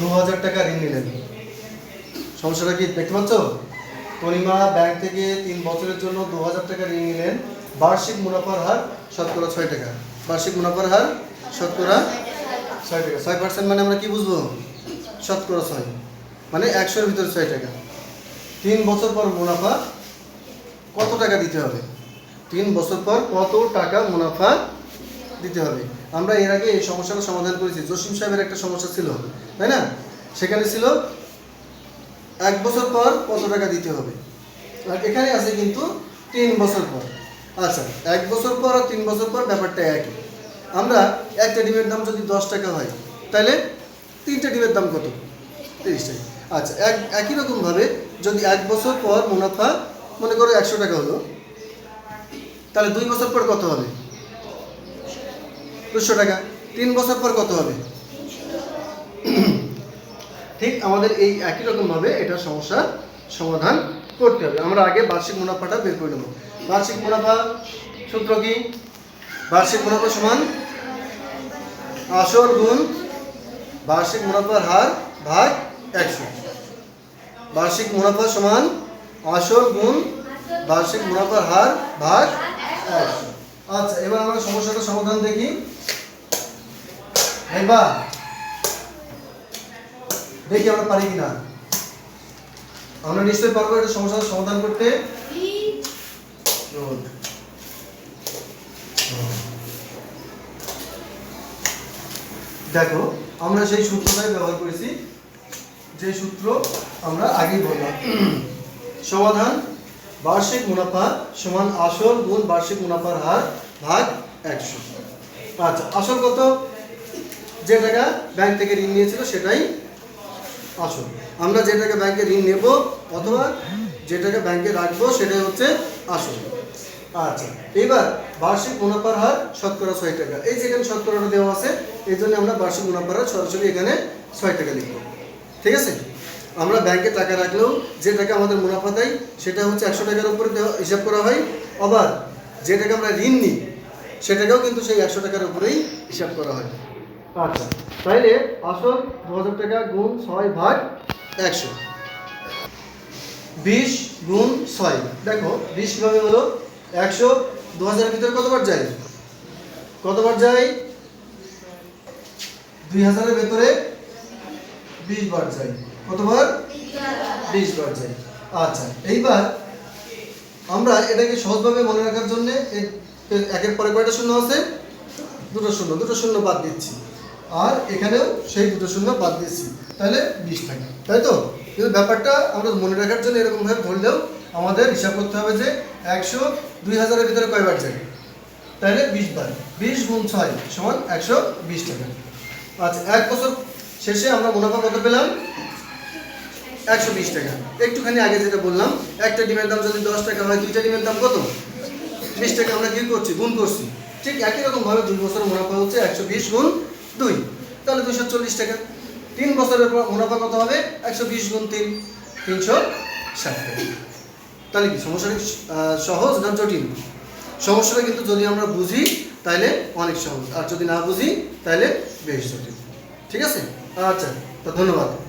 দু হাজার টাকা ঋণ নিলেন। সমস্যাটা কি দেখতে পাচ্ছ? তনিমা ব্যাংক থেকে তিন বছরের জন্য দু হাজার টাকা ঋণ নিলেন। বার্ষিক মুনাফার হার শতকরা ছয় টাকা। বার্ষিক মুনাফার হার শতকরা ছয় টাকা। ছয় পার্সেন্ট মানে আমরা কি বুঝব? শতকরা ছয়। মানে একশোর ভিতরে ছয় টাকা। তিন বছর পর মুনাফা কত টাকা দিতে হবে? তিন বছর পর কত টাকা মুনাফা দিতে হবে। আমরা এর আগে এই সমস্যাটা সমাধান করেছি। জসিম সাহেবের একটা সমস্যা ছিল, তাই না? সেখানে ছিল, এক বছর পর কত টাকা দিতে হবে? আর এখানে আছে কিন্তু তিন বছর পর। আচ্ছা এক বছর পর আর তিন বছর পর ব্যাপারটা একই। আমরা একটা ডিমের দাম যদি দশ টাকা হয়, তাহলে তিনটা ডিমের দাম কত? তিরিশ টাকা। আচ্ছা এক, একই রকমভাবে যদি এক বছর পর মুনাফা, মনে করো একশো টাকা হলো, তাহলে দুই বছর পর কত হবে? দুশো টাকা। তিন বছর পর কত হবে? ঠিক আমাদের এই একই রকমভাবে এটা সমস্যার সমাধান করতে হবে। আমরা আগে বার্ষিক মুনাফাটা বের করে নেব। বার্ষিক মুনাফা সূত্র কি? বার্ষিক মুনাফা সমান আসল গুণ বার্ষিক মুনাফার হার ভাগ একশো। বার্ষিক মুনাফা সমান আসল গুণ বার্ষিক মুনাফার হার ভাগ একশো। আচ্ছা এবার আমরা সমস্যাটা সমাধান দেখি। দেখি আমরা পারি কিনা। আমরা পারব সমস্যার সমাধান করতে। দেখো, আমরা সেই সূত্রটাই ব্যবহার করেছি। যে সূত্র আমরা আগেই বললাম। সমাধান বার্ষিক মুনাফা সমান আসল গুণ বার্ষিক মুনাফার হার ভাগ একশো। আচ্ছা আসল কত? যে টাকা ব্যাংক থেকে ঋণ নিয়েছিল সেটাই আসল। আমরা যে টাকা ব্যাংকে ঋণ নেব অথবা যে টাকা ব্যাংকে রাখব সেটাই হচ্ছে আসল। আচ্ছা এবার বার্ষিক মুনাফার হার শতকরা ছয় টাকা। এই যেখানে শতকরাটা দেওয়া আছে, এই জন্য আমরা বার্ষিক মুনাফার হার সরাসরি এখানে ছয় টাকা লিখব। ঠিক আছে? আমরা ব্যাংকে টাকা রাখলেও যে টাকা আমাদের মুনাফা দেয়, সেটা হচ্ছে একশো টাকার উপরে হিসাব করা হয়। আবার যে টাকা আমরা ঋণ নিই, সেটাকেও কিন্তু সেই একশো টাকার উপরেই হিসাব করা হয়। আচ্ছা তাইলে আসল দু হাজার টাকা গুণ ছয় ভাগ একশো। বিশ গুণ ছয়, দেখো, বিশ কীভাবে হলো? একশো দু হাজারের ভিতরে কতবার যায়? কতবার যায়? দুই হাজারের ভেতরে বিশ বার যায়। কতবার? বিশ বার যায়। আচ্ছা এইবার আমরা এটাকে সহজভাবে মনে রাখার জন্য একের পরে কয়টা শূন্য আছে? দুটো শূন্য দুটো শূন্য বাদ দিচ্ছি। আর এখানেও সেই দুটো শূন্য বাদ দিচ্ছি তাহলে বিশ টাকা, তাই তো? কিন্তু ব্যাপারটা আমরা মনে রাখার জন্য এরকমভাবে ধরলেও আমাদের হিসাব করতে হবে যে একশো দুই হাজারের ভিতরে কয়বার যায়? তাহলে বিশ বার, বিশ গুণ ছয় সমান একশো বিশ টাকা। আচ্ছা এক বছর শেষে আমরা মুনাফা কত পেলাম? একশো বিশ টাকা। একটুখানি আগে যেটা বললাম, একটা ডিমের দাম যদি দশ টাকা হয়, দুইটা ডিমের দাম কত? বিশ টাকা আমরা কি করছি? গুণ করছি। ঠিক একই রকমভাবে দুই বছর মুনাফা হচ্ছে একশো বিশ গুণ দুই। তাহলে দুশো চল্লিশ টাকা। তিন বছরের পর মুনাফা কত হবে? একশো বিশ গুণ তিন, তিনশো ষাট টাকা। তাহলে কি, সমস্যাটা সহজ না জটিল? সমস্যাটা কিন্তু যদি আমরা বুঝি, তাহলে অনেক সহজ। আর যদি না বুঝি, তাহলে বেশ জটিল। ঠিক আছে? আচ্ছা তো ধন্যবাদ।